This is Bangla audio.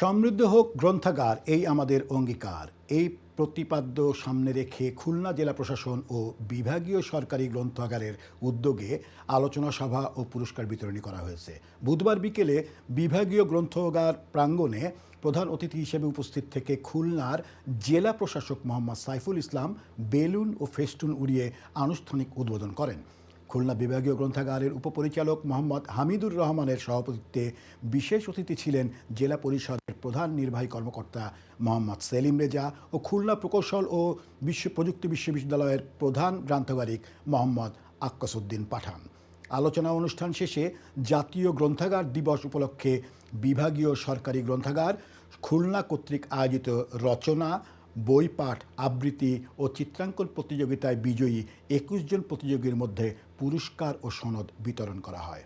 সমৃদ্ধ হোক গ্রন্থাগার, এই আমাদের অঙ্গীকার। এই প্রতিপাদ্য সামনে রেখে খুলনা জেলা প্রশাসন ও বিভাগীয় সরকারি গ্রন্থাগারের উদ্যোগে আলোচনা সভা ও পুরস্কার বিতরণী করা হয়েছে। বুধবার বিকেলে বিভাগীয় গ্রন্থাগার প্রাঙ্গণে প্রধান অতিথি হিসেবে উপস্থিত থেকে খুলনার জেলা প্রশাসক মোহাম্মদ সাইফুল ইসলাম বেলুন ও ফেস্টুন উড়িয়ে আনুষ্ঠানিক উদ্বোধন করেন। খুলনা বিভাগীয় গ্রন্থাগারের উপপরিচালক মোহাম্মদ হামিদুর রহমানের সভাপতিত্বে বিশেষ অতিথি ছিলেন জেলা পরিষদের প্রধান নির্বাহী কর্মকর্তা মোহাম্মদ সেলিম রেজা ও খুলনা প্রকৌশল ও বিশ্ব প্রযুক্তি বিশ্ববিদ্যালয়ের প্রধান গ্রন্থাগারিক মোহাম্মদ আক্কাসুদ্দিন পাঠান। আলোচনা অনুষ্ঠান শেষে জাতীয় গ্রন্থাগার দিবস উপলক্ষে বিভাগীয় সরকারি গ্রন্থাগার খুলনা কর্তৃক আয়োজিত রচনা বই পাঠ আবৃত্তি ও চিত্রাঙ্কন প্রতিযোগিতায় বিজয়ী একুশ জন প্রতিযোগীর মধ্যে পুরস্কার ও সনদ বিতরণ করা হয়।